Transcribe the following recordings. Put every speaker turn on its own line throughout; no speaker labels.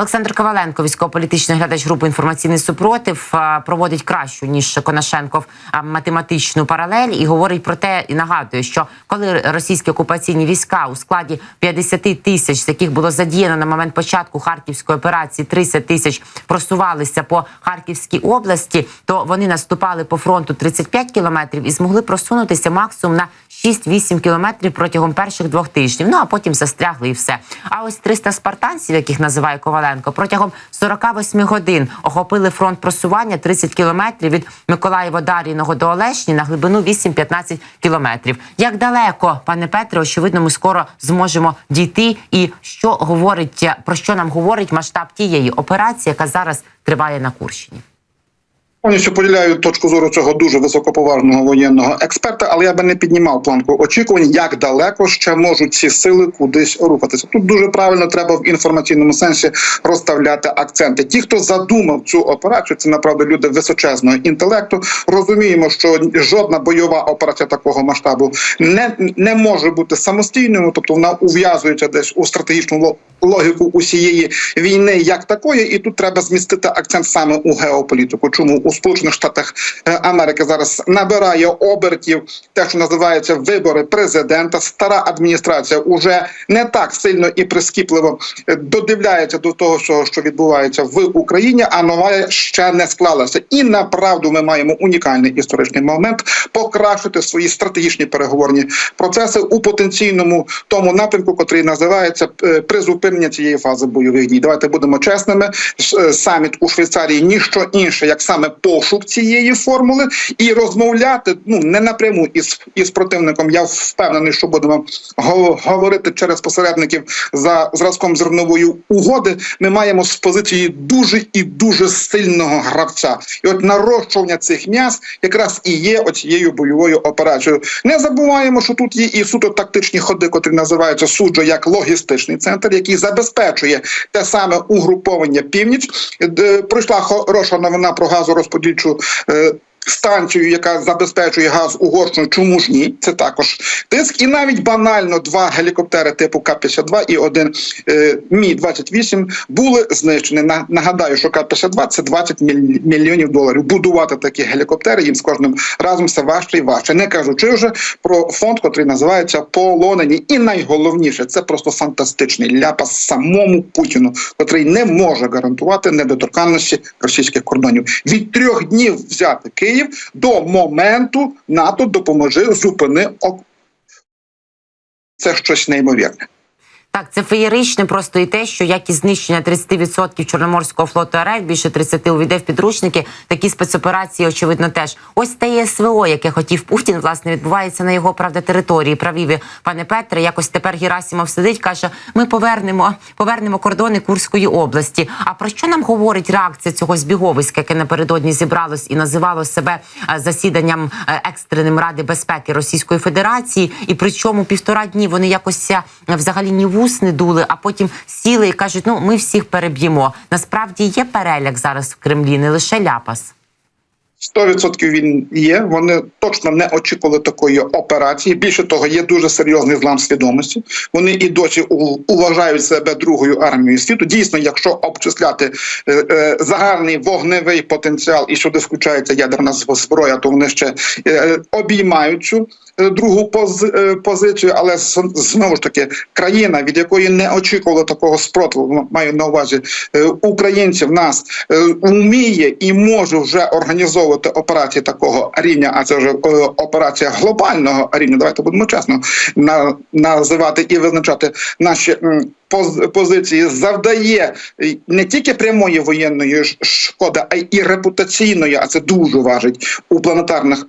Олександр Коваленко, військово-політичний глядач групи інформаційний супротив, проводить кращу ніж Конашенков математичну паралель і говорить про те, і нагадує, що коли російські окупаційні війська у складі 50 тисяч, з яких було задіяно на момент початку харківської операції, 30 тисяч просувалися по Харківській області, то вони наступали по фронту 35 кілометрів і змогли просунутися максимум на 6-8 кілометрів протягом перших двох тижнів. Ну а потім застрягли і все. А ось 300 спартанців, яких називає Коваленко, протягом 48 годин охопили фронт просування 30 кілометрів від Миколаєва Дар'їного до Олешні на глибину 8-15 кілометрів. Як далеко, пане Петре, очевидно, ми скоро зможемо дійти. І що говорить про що нам говорить масштаб тієї операції, яка зараз триває на Курщині?
Повністю поділяю точку зору цього дуже високоповажного воєнного експерта, але я би не піднімав планку очікувань, як далеко ще можуть ці сили кудись рухатися. Тут дуже правильно треба в інформаційному сенсі розставляти акценти. Ті, хто задумав цю операцію, це направду люди височезного інтелекту. Розуміємо, що жодна бойова операція такого масштабу не, не може бути самостійною, тобто вона ув'язується десь у стратегічну логіку усієї війни як такої, і тут треба змістити акцент саме у геополітику. Чому у Сполучених Штатах е, Америки зараз набирає обертів те, що називається вибори президента. Стара адміністрація уже не так сильно і прискіпливо е, додивляється до того, що, відбувається в Україні, а нова ще не склалася. І направду ми маємо унікальний історичний момент покращити свої стратегічні переговорні процеси у потенційному тому напрямку, котрий називається е, призупинення цієї фази бойових дій. Давайте будемо чесними. Саміт у Швейцарії ніщо інше, як саме пошук цієї формули, і розмовляти ну не напряму із, із противником. Я впевнений, що будемо говорити через посередників за зразком зернової угоди. Ми маємо з позиції дуже і дуже сильного гравця. І от нарощування цих м'яс якраз і є оцією бойовою операцією. Не забуваємо, що тут є і суто тактичні ходи, котрі називаються суджо як логістичний центр, який забезпечує те саме угруповання північ. Пройшла хороша новина про газорозподільчу. Е, Станцію, яка забезпечує газ Угорщину, чому ж ні? Це також тиск, і навіть банально два гелікоптери типу К-52 і один е, Мі 28 були знищені. На нагадаю, що К-52 – це 20 міль- мільйонів доларів. Будувати такі гелікоптери їм з кожним разом все важче і важче. Не кажучи вже про фонд, котрий називається Полонені. І найголовніше це просто фантастичний ляпас самому Путіну, котрий не може гарантувати недоторканності російських кордонів. Від трьох днів взяти Київ до моменту НАТО допоможи зупини це щось неймовірне.
Так, це феєричне просто і те, що як і знищення 30% Чорноморського флоту РФ, більше 30 увійде в підручники, такі спецоперації, очевидно, теж. Ось те СВО, яке хотів Путін, власне, відбувається на його правда території. Правіві пане Петре, якось тепер Герасимов сидить, каже: ми повернемо, повернемо кордони Курської області. А про що нам говорить реакція цього збіговиська, яке напередодні зібралось і називало себе е, засіданням е, екстреним Ради безпеки Російської Федерації, і причому півтора дні вони якось е, взагалі ні вус не дули, а потім сіли і кажуть: ну ми всіх переб'ємо. Насправді є переляк зараз в Кремлі, не лише ляпас.
100% він є. Вони точно не очікували такої операції. Більше того, є дуже серйозний злам свідомості. Вони і досі уважають себе другою армією світу. Дійсно, якщо обчисляти е, е, загальний вогневий потенціал, і сюди включається ядерна зброя, то вони ще е, обіймають цю другу пози- е, позицію. Але знову ж таки, країна, від якої не очікувало такого спротиву, маю на увазі е, українців, нас е, вміє і може вже організовувати операції такого рівня, а це вже е, операція глобального рівня. Давайте будемо чесно на, називати і визначати наші позиції. Завдає не тільки прямої воєнної шкоди, а й репутаційної. А це дуже важить у планетарних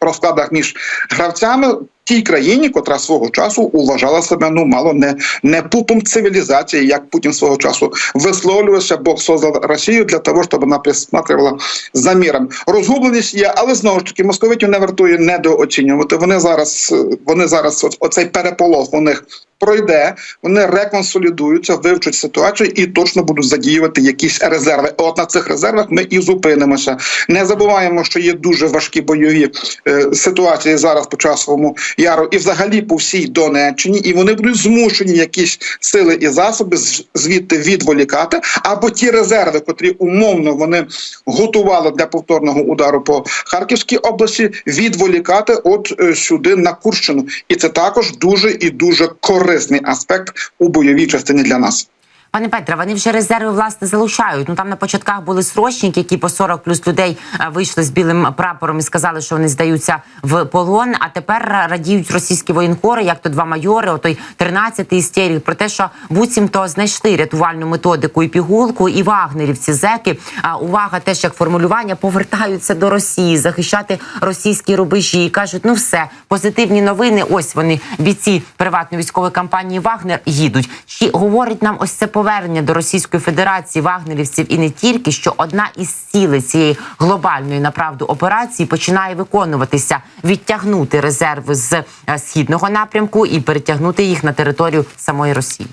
розкладах між гравцями. Тій країні, котра свого часу уважала себе ну мало не не пупом цивілізації, як Путін свого часу висловлювався, Бог создав Росію для того, щоб вона присматривала за міром. Розгубленість є, але знову ж таки московитів не вартує недооцінювати. Вони зараз вони зараз оцей переполох у них пройде, вони реконсолідуються, вивчать ситуацію і точно будуть задіювати якісь резерви. От на цих резервах ми і зупинимося. Не забуваємо, що є дуже важкі бойові е, ситуації зараз по часовому яру, і взагалі по всій Донеччині, і вони будуть змушені якісь сили і засоби звідти відволікати, або ті резерви, котрі умовно вони готували для повторного удару по Харківській області, відволікати от е, сюди на Курщину, і це також дуже і дуже корисний аспект у бойовій частині для нас.
Пане Петре, вони вже резерви власне залучають. Ну там на початках були срочники, які по 40 плюс людей е, вийшли з білим прапором і сказали, що вони здаються в полон. А тепер радіють російські воєнкори, як то два майори, отой 13-й істерік, про те, що буцімто знайшли рятувальну методику і пігулку, і вагнерівці зеки. А увага, теж як формулювання повертаються до Росії, захищати російські рубежі і кажуть: ну все, позитивні новини. Ось вони бійці приватної військової компанії Вагнер їдуть. Чи говорить нам ось це повернення до Російської Федерації вагнерівців і не тільки, що одна із цілей цієї глобальної направду операції починає виконуватися, відтягнути резерви з е, східного напрямку і перетягнути їх на територію самої Росії.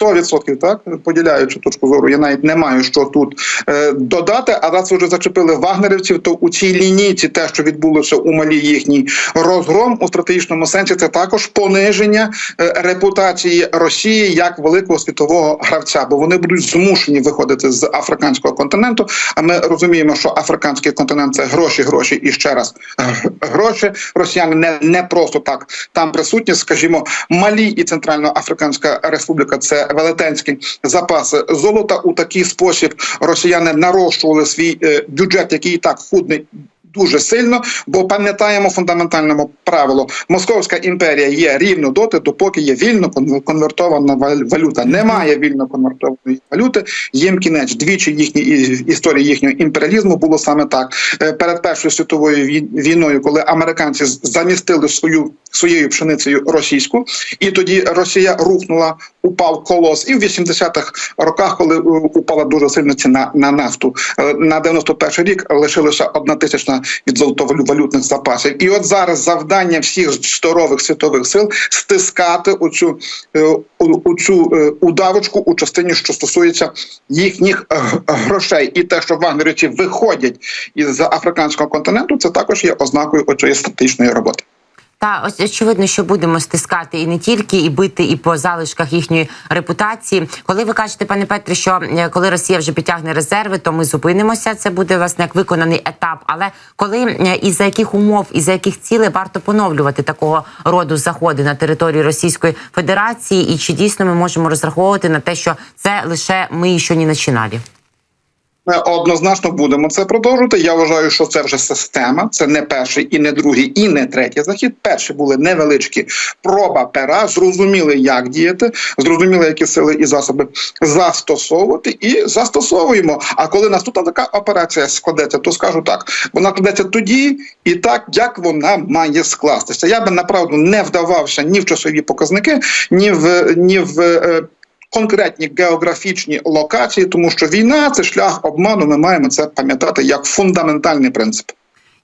100% так поділяю цю точку зору. Я навіть не маю що тут е, додати. А раз вже зачепили вагнерівців, то у цій лінійці те, що відбулося у малі їхній розгром у стратегічному сенсі, це також пониження е, репутації Росії як великого світового гравця, бо вони будуть змушені виходити з африканського континенту. А ми розуміємо, що африканський континент це гроші, гроші і ще раз гроші. Росіяни не, не просто так там присутні. Скажімо, Малі і Центральноафриканська Республіка це велетенські запаси золота. У такий спосіб росіяни нарощували свій е, бюджет, який і так худний. Дуже сильно, бо пам'ятаємо фундаментальному правило: Московська імперія є рівно доти, допоки є вільно кон- конвертована валюта. Немає вільно конвертованої валюти. Їм кінець двічі їхній історії їхнього імперіалізму було саме так. Е, Перед першою світовою вій- війною, коли американці замістили свою своєю пшеницею російську, і тоді Росія рухнула, упав колос. І в 80-х роках, коли упала дуже сильно ціна на нафту, е, на 91 рік лишилося одна тисячна від золотовалютних запасів. І от зараз завдання всіх здорових світових сил стискати оцю, е, оцю е, удавочку у частині, що стосується їхніх е, грошей, і те, що вагнерівці виходять із африканського континенту, це також є ознакою оцієї статичної роботи.
Та ось очевидно, що будемо стискати і не тільки, і бити, і по залишках їхньої репутації. Коли ви кажете, пане Петре, що е, коли Росія вже підтягне резерви, то ми зупинимося. Це буде власне як виконаний етап. Але коли е, і за яких умов, і за яких цілей варто поновлювати такого роду заходи на територію Російської Федерації, і чи дійсно ми можемо розраховувати на те, що це лише ми ще не починали?
Ми однозначно будемо це продовжувати. Я вважаю, що це вже система. Це не перший і не другий, і не третій захід. Перші були невеличкі проба пера, зрозуміли, як діяти, зрозуміли, які сили і засоби застосовувати, і застосовуємо. А коли наступна така операція складеться, то скажу так: вона складеться тоді і так, як вона має скластися. Я би направду не вдавався ні в часові показники, ні в ні в. Конкретні географічні локації, тому що війна це шлях обману. Ми маємо це пам'ятати як фундаментальний принцип.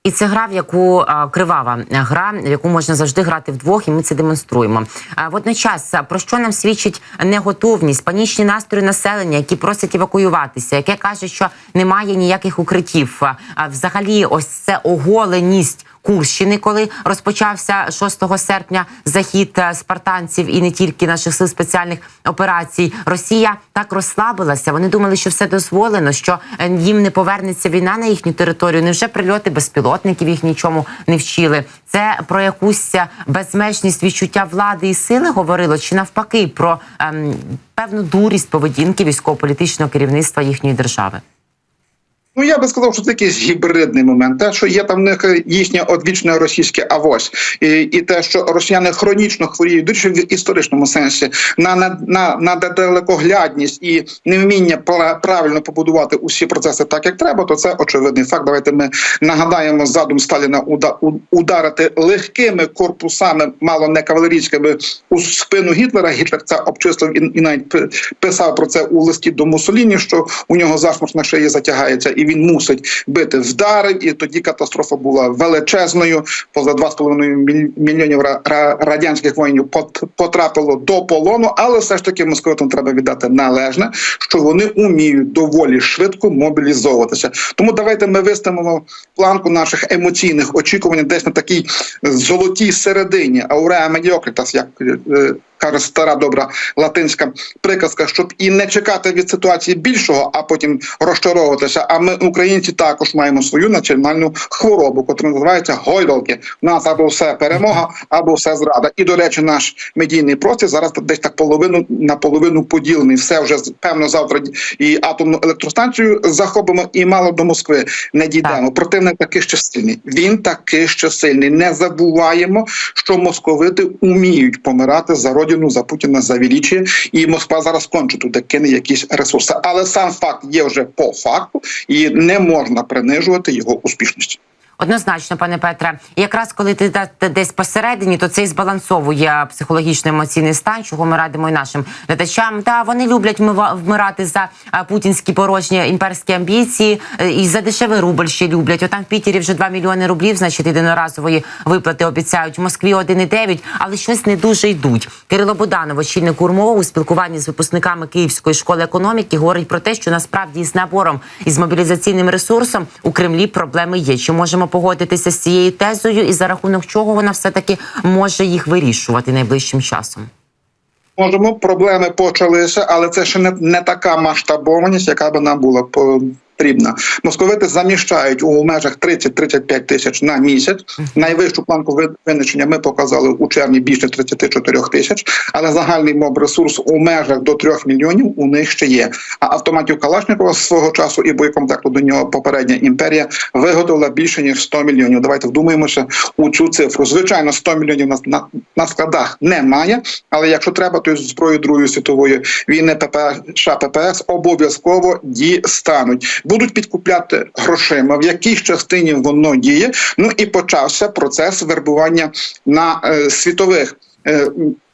І це гра, в яку кривава гра, в яку можна завжди грати вдвох, і ми це демонструємо. Водночас, про що нам свідчить неготовність, панічні настрої населення, які просять евакуюватися, яке каже, що немає ніяких укриттів. Взагалі, ось це оголеність. Курщини, коли розпочався 6 серпня захід е, спартанців і не тільки наших сил спеціальних операцій, Росія так розслабилася. Вони думали, що все дозволено, що е, їм не повернеться війна на їхню територію. Невже прильоти безпілотників їх нічому не вчили? Це про якусь е, безмежність відчуття влади і сили говорило, чи навпаки про ем, певну дурість поведінки військово-політичного керівництва їхньої держави?
Ну я би сказав, що це якийсь гібридний момент. Те, що є там в них їхнє одвічне російське авось, і, і те, що росіяни хронічно хворіють, дуже в історичному сенсі на, на, на, на далекоглядність і невміння пра- правильно побудувати усі процеси так, як треба, то це очевидний факт. Давайте ми нагадаємо задум Сталіна уда, ударити легкими корпусами, мало не кавалерійськими, у спину Гітлера. Гітлер це обчислив і, і навіть писав про це у листі до Муссоліні, що у нього зашморг на шиї затягається. І він мусить бити вдарив. І тоді катастрофа була величезною. Поза 2,5 міль- мільйонів ра- ра- радянських воїнів потрапило до полону, але все ж таки московитам треба віддати належне, що вони уміють доволі швидко мобілізовуватися. Тому давайте ми виставимо планку наших емоційних очікувань десь на такій золотій середині, ауреа медіокритас, як е, каже стара добра латинська приказка, щоб і не чекати від ситуації більшого, а потім розчаровуватися. А ми, українці, також маємо свою національну хворобу, яка називається гойдалки. У нас або все перемога, або все зрада. І до речі, наш медійний простір зараз десь так половину на половину поділений. Все вже певно завтра і атомну електростанцію захопимо, і мало до Москви не дійдемо. Противник таки ще сильний. Він таки ще сильний. Не забуваємо, що московити уміють помирати за родину, за Путіна, за величі, і Москва зараз конче туди кине якісь ресурси. Але сам факт є вже по факту, і не можна принижувати його успішність.
Однозначно, пане Петре, якраз коли ти десь посередині, то це і збалансовує психологічно-емоційний стан, чого ми радимо і нашим глядачам. Та вони люблять вмирати за путінські порожні імперські амбіції е, і за дешевий рубль ще люблять. Отам в Пітері вже 2 мільйони рублів, значить, єдиноразової виплати обіцяють. В Москві 1,9, але щось не дуже йдуть. Кирило Буданов, очільник УРМО, у спілкуванні з випускниками Київської школи економіки, говорить про те, що насправді із набором і з мобілізаційним ресурсом у Кремлі проблеми є. Чи можемо погодитися з цією тезою, і за рахунок чого вона все таки може їх вирішувати найближчим часом?
Можемо, проблеми почалися, але це ще не, не така масштабованість, яка би нам була потрібна. Московити заміщають у межах 30-35 тисяч на місяць. Найвищу планку ви- винищення ми показали у червні більше 34 тисяч, але загальний моб ресурс у межах до 3 мільйонів у них ще є. А автоматів Калашникова свого часу і боєкомплекту до нього попередня імперія виготовила більше ніж 100 мільйонів. Давайте вдумаємося у цю цифру. Звичайно, 100 мільйонів на, на, на складах немає, але якщо треба, то зброю Другої світової війни ПП, США ППС обов'язково дістануть. Будуть підкупляти грошима, в якій частині воно діє. Ну і почався процес вербування на е, світових.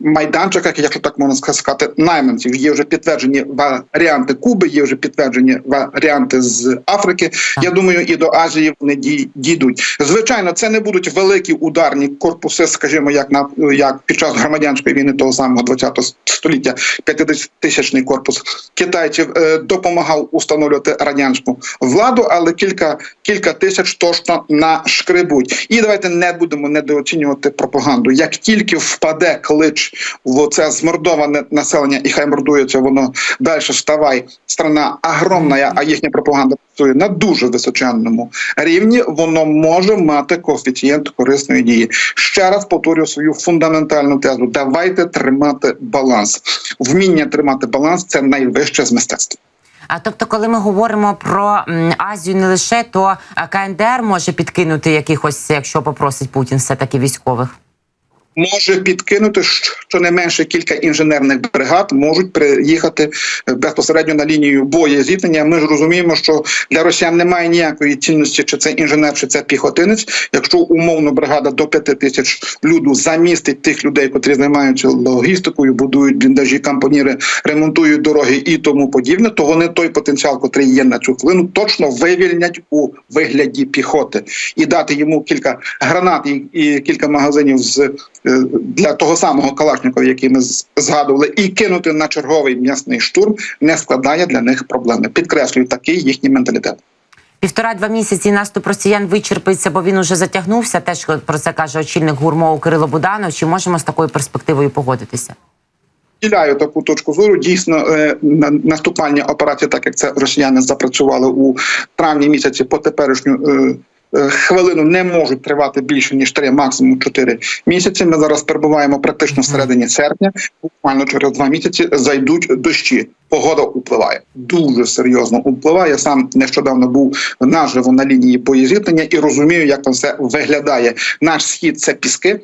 Майданчиках, якщо так можна сказати, найманців є вже підтверджені варіанти Куби, є вже підтверджені варіанти з Африки. Я думаю, і до Азії вони ді- дійдуть. Звичайно, це не будуть великі ударні корпуси, скажімо, як на як під час громадянської війни того самого 20-го століття, 50-тисячний корпус китайців е, допомагав установлювати радянську владу, але кілька кілька тисяч точно нашкребуть. І давайте не будемо недооцінювати пропаганду. Як тільки впаде клич в це змордоване населення, і хай мордується воно далі. Вставай, страна огромна, а їхня пропаганда працює на дуже височенному рівні. Воно може мати коефіцієнт корисної дії. Ще раз повторюю свою фундаментальну тезу. Давайте тримати баланс. Вміння тримати баланс це найвище з мистецтва.
А тобто, коли ми говоримо про Азію не лише, то КНДР може підкинути якихось, якщо попросить Путін, все таки військових.
Може підкинути щонайменше кілька інженерних бригад можуть приїхати е, безпосередньо на лінію боєзіткнення. Ми ж розуміємо, що для росіян немає ніякої цінності, чи це інженер, чи це піхотинець. Якщо умовно бригада до п'яти тисяч люду замістить тих людей, котрі займаються логістикою, будують бліндажі, кампоніри, ремонтують дороги і тому подібне, то вони той потенціал, котрий є на цю хвилину, точно вивільнять у вигляді піхоти і дати йому кілька гранат і, кілька магазинів з для того самого Калашникова, який ми згадували, і кинути на черговий м'ясний штурм не складає для них проблеми. Підкреслюю, такий їхній менталітет.
Півтора-два місяці наступ росіян вичерпиться, бо він уже затягнувся. Теж про це каже очільник гурмову Кирило Буданов. Чи можемо з такою перспективою погодитися?
Діляю таку точку зору. Дійсно, е, на- наступальні операції, так як це росіяни запрацювали у травні місяці по теперішню. Е, Хвилину не можуть тривати більше ніж 3, максимум 4 місяці. Ми зараз перебуваємо практично всередині серпня. Буквально через два місяці зайдуть дощі. Погода впливає дуже серйозно. Впливає. Я сам нещодавно був наживо на лінії боєзіткнення і розумію, як там все виглядає. Наш схід це піски.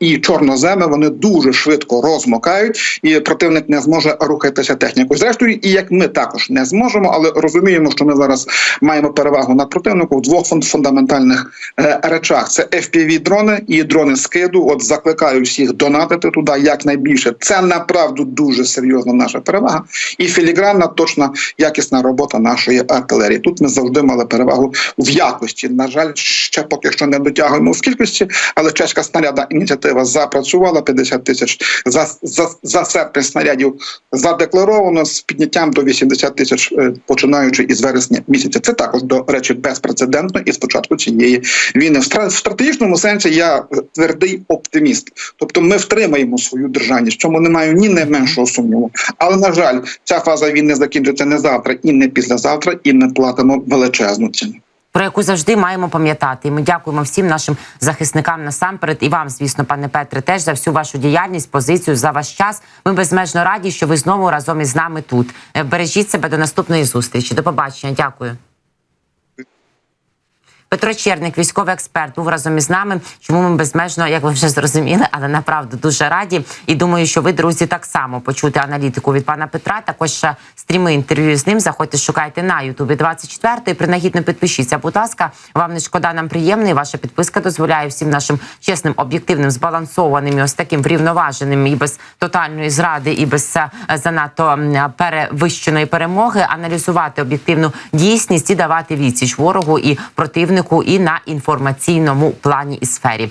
І чорноземи вони дуже швидко розмокають, і противник не зможе рухатися технікою. Зрештою, і як ми також не зможемо, але розуміємо, що ми зараз маємо перевагу над противником в двох фунд- фундаментальних е, речах: це fpv дрони і дрони скиду. От закликаю всіх донатити туди якнайбільше. Це направду дуже серйозна наша перевага, і філігранна, точна якісна робота нашої артилерії. Тут ми завжди мали перевагу в якості. На жаль, ще поки що не дотягуємо в кількості, але чеська снаряда ініціатива запрацювала 50 тисяч за, за, за серпень снарядів задекларовано з підняттям до 80 тисяч, е, починаючи із вересня місяця. Це також до речі безпрецедентно і спочатку цієї війни. В стра- стратегічному сенсі я е, твердий оптиміст. Тобто ми втримаємо свою державність, в чому не маю ні найменшого сумніву. Але на жаль, ця фаза війни закінчиться не завтра і не післязавтра, і ми платимо величезну ціну.
Про яку завжди маємо пам'ятати. І ми дякуємо всім нашим захисникам насамперед і вам, звісно, пане Петре, теж за всю вашу діяльність, позицію за ваш час. Ми безмежно раді, що ви знову разом із нами тут. Е, Бережіть себе до наступної зустрічі. До побачення. Дякую. Петро Черник, військовий експерт, був разом із нами. Чому ми безмежно, як ви вже зрозуміли, але направду дуже раді. І думаю, що ви, друзі, так само почути аналітику від пана Петра. Також стріми інтерв'ю з ним. Заходьте, шукайте на Ютубі 24 і принагідно підпишіться. Будь ласка, вам не шкода, нам приємно. І ваша підписка дозволяє всім нашим чесним, об'єктивним, збалансованим і ось таким врівноваженим і без тотальної зради, і без е, занадто перевищеної перемоги аналізувати об'єктивну дійсність і давати відсіч ворогу і противнику, і на інформаційному плані і сфері.